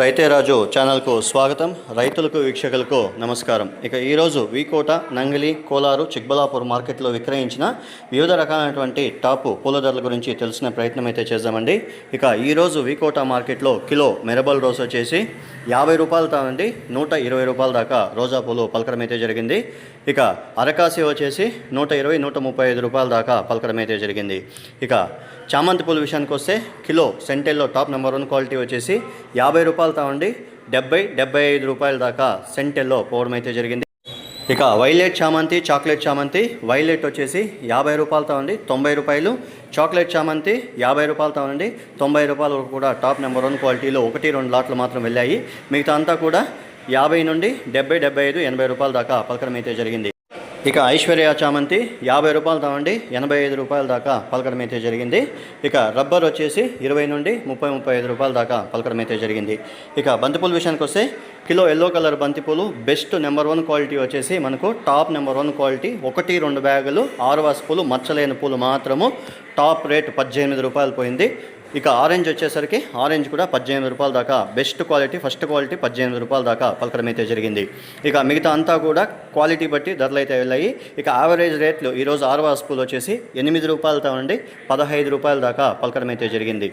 రైతేరాజు ఛానల్కు స్వాగతం. రైతులకు వీక్షకులకు నమస్కారం. ఇక ఈరోజు వీకోట నంగిలి కోలారు చిక్బలాపూర్ మార్కెట్లో విక్రయించిన వివిధ రకాలైనటువంటి టాపు పూల ధరల గురించి తెలిసిన ప్రయత్నం అయితే చేద్దామండి. ఇక ఈరోజు వీకోట మార్కెట్లో కిలో మెరబల్ రోజ్ వచ్చేసి యాభై రూపాయలు తానండి. నూట ఇరవై రూపాయల దాకా రోజా పూలు పలకడం అయితే జరిగింది. ఇక అరకాసి వచ్చేసి నూట ఇరవై నూట ముప్పై ఐదు రూపాయల దాకా పలకడం అయితే జరిగింది. ఇక చామంతి పూల విషయానికి వస్తే కిలో సెంటెల్లో టాప్ నెంబర్ వన్ క్వాలిటీ వచ్చేసి యాభై రూపాయలు తావండి డెబ్బై డెబ్బై ఐదు రూపాయల దాకా సెంటెల్లో పోవడం అయితే జరిగింది. ఇక వైలెట్ చామంతి చాక్లెట్ చామంతి వైలెట్ వచ్చేసి యాభై రూపాయలతో ఉంది తొంభై రూపాయలు. చాక్లెట్ చామంతి యాభై రూపాయలతో ఉండి తొంభై రూపాయలు కూడా టాప్ నెంబర్ వన్ క్వాలిటీలో ఒకటి రెండు లాట్లు మాత్రం వెళ్ళాయి. మిగతా అంతా కూడా యాభై నుండి డెబ్బై డెబ్బై ఐదు ఎనభై రూపాయల దాకా పలకడం అయితే జరిగింది. ఇక ఐశ్వర్య చామంతి యాభై రూపాయలు తామండి ఎనభై ఐదు రూపాయల దాకా పలకడం అయితే జరిగింది. ఇక రబ్బర్ వచ్చేసి ఇరవై నుండి ముప్పై ముప్పై ఐదు రూపాయల దాకా పలకడం అయితే జరిగింది. ఇక బంతిపూల విషయానికి వస్తే కిలో ఎల్లో కలర్ బంతిపూలు బెస్ట్ నెంబర్ వన్ క్వాలిటీ వచ్చేసి మనకు టాప్ నెంబర్ వన్ క్వాలిటీ. ఒకటి రెండు బ్యాగులు ఆరు వాసు పూలు మచ్చలేని పూలు మాత్రము. టాప్ రేట్ పద్దెనిమిది రూపాయలు పోయింది. ఇక ఆరెంజ్ వచ్చేసరికి ఆరెంజ్ కూడా పద్దెనిమిది రూపాయల దాకా బెస్ట్ క్వాలిటీ ఫస్ట్ క్వాలిటీ పద్దెనిమిది రూపాయల దాకా పలకడం అయితే జరిగింది. ఇక మిగతా అంతా కూడా క్వాలిటీ బట్టి ధరలు అయితే వెళ్ళాయి. ఇక యావరేజ్ రేట్లు ఈరోజు ఆరవ స్పూల్ వచ్చేసి ఎనిమిది రూపాయలతో నుండి పదహైదు రూపాయల దాకా పలకడం అయితే జరిగింది.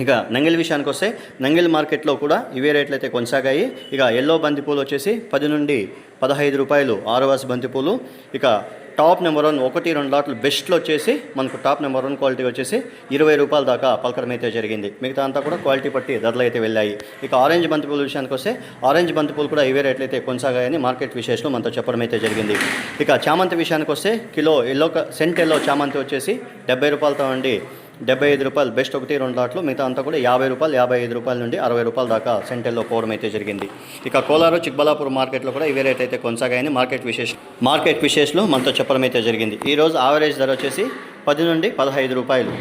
ఇక నంగిల్ విషయానికి వస్తే నంగిల్ మార్కెట్లో కూడా ఇవే రేట్లు అయితే కొనసాగాయి. ఇక ఎల్లో బంతిపూలు వచ్చేసి పది నుండి పదహైదు రూపాయలు ఆరువాసి బంతిపూలు. ఇక టాప్ నెంబర్ వన్ ఒకటి రెండు లాట్లు బెస్ట్లో వచ్చేసి మనకు టాప్ నెంబర్ వన్ క్వాలిటీ వచ్చేసి ఇరవై రూపాయల దాకా పలకడం అయితే జరిగింది. మిగతా అంతా కూడా క్వాలిటీ పట్టి ధరలు అయితే వెళ్ళాయి. ఇక ఆరెంజ్ బంతిపూల విషయానికి వస్తే ఆరెంజ్ బంతిపూలు కూడా ఇవే రేట్లు అయితే కొనసాగాయని మార్కెట్ విశేషంలో మనతో చెప్పడం అయితే జరిగింది. ఇక చామంతి విషయానికి వస్తే కిలో ఎల్లో క- సెంట్ ఎల్లో చామంతి వచ్చేసి డెబ్బై రూపాయలతో అండి డెబ్బై ఐదు రూపాయలు బెస్ట్ ఒకటి రెండు లాట్లు మిగతా అంతా కూడా యాభై రూపాయలు యాభై ఐదు రూపాయల నుండి అరవై రూపాయల దాకా సెంటర్లో పోవడం అయితే జరిగింది. ఇక కోలారు చిక్బలాపూర్ మార్కెట్లో కూడా ఇవే రేట్ అయితే కొనసాగాయని మార్కెట్ విశేష మార్కెట్ విశేషాలు మనతో చెప్పడం అయితే జరిగింది. ఈరోజు ఆవరేజ్ ధర వచ్చేసి పది నుండి పదహైదు రూపాయలు.